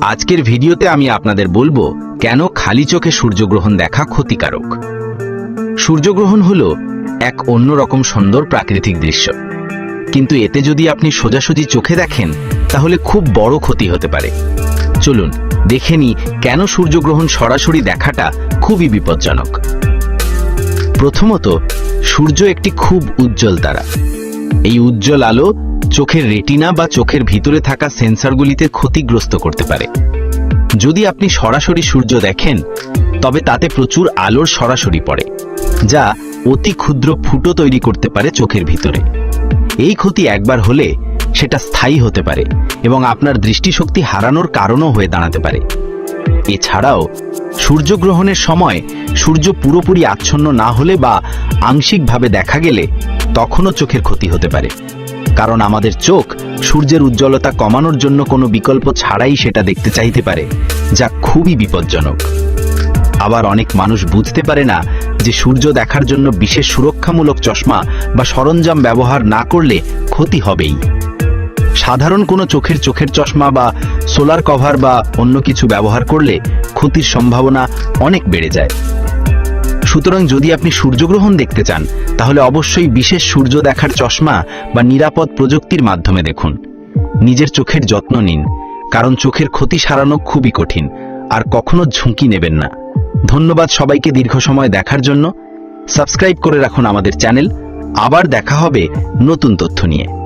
আজকের ভিডিওতে আমি আপনাদের বলব কেন খালি চোখে সূর্যগ্রহণ দেখা ক্ষতিকারক। সূর্যগ্রহণ হলো এক অন্যরকম সুন্দর প্রাকৃতিক দৃশ্য। কিন্তু এতে যদি আপনি সোজাসুজি চোখে দেখেন, তাহলে খুব বড় ক্ষতি হতে পারে। চলুন, দেখে নি কেন সূর্যগ্রহণ সরাসরি দেখাটা খুবই বিপজ্জনক। প্রথমত, সূর্য একটি খুব উজ্জ্বল তারা। এই উজ্জ্বল আলো চোখের রেটিনা বা চোখের ভিতরে থাকা সেন্সরগুলিতে ক্ষতিগ্রস্ত করতে পারে। যদি আপনি সরাসরি সূর্য দেখেন, তবে তাতে প্রচুর আলোর সরাসরি পড়ে, যা অতি ক্ষুদ্র ফুটো তৈরি করতে পারে চোখের ভিতরে। এই ক্ষতি একবার হলে সেটা স্থায়ী হতে পারে এবং আপনার দৃষ্টিশক্তি হারানোর কারণও হয়ে দাঁড়াতে পারে। এছাড়াও, সূর্যগ্রহণের সময় সূর্য পুরোপুরি আচ্ছন্ন না হলে বা আংশিকভাবে দেখা গেলে তখনও চোখের ক্ষতি হতে পারে। কারণ আমাদের চোখ সূর্যের উজ্জ্বলতা কমানোর জন্য কোনো বিকল্প ছাড়াই সেটা দেখতে চাইতে পারে, যা খুবই বিপজ্জনক। আবার অনেক মানুষ বুঝতে পারে না যে সূর্য দেখার জন্য বিশেষ সুরক্ষামূলক চশমা বা সরঞ্জাম ব্যবহার না করলে ক্ষতি হবেই। সাধারণ কোনো চোখের চোখের চশমা বা সোলার কভার বা অন্য কিছু ব্যবহার করলে ক্ষতির সম্ভাবনা অনেক বেড়ে যায়। সুতরাং যদি আপনি সূর্যগ্রহণ দেখতে চান, তাহলে অবশ্যই বিশেষ সূর্য দেখার চশমা বা নিরাপদ প্রযুক্তির মাধ্যমে দেখুন। নিজের চোখের যত্ন নিন, কারণ চোখের ক্ষতি সারানো খুবই কঠিন, আর কখনো ঝুঁকি নেবেন না। ধন্যবাদ সবাইকে দীর্ঘ সময় দেখার জন্য। সাবস্ক্রাইব করে রাখুন আমাদের চ্যানেল। আবার দেখা হবে নতুন তথ্য নিয়ে।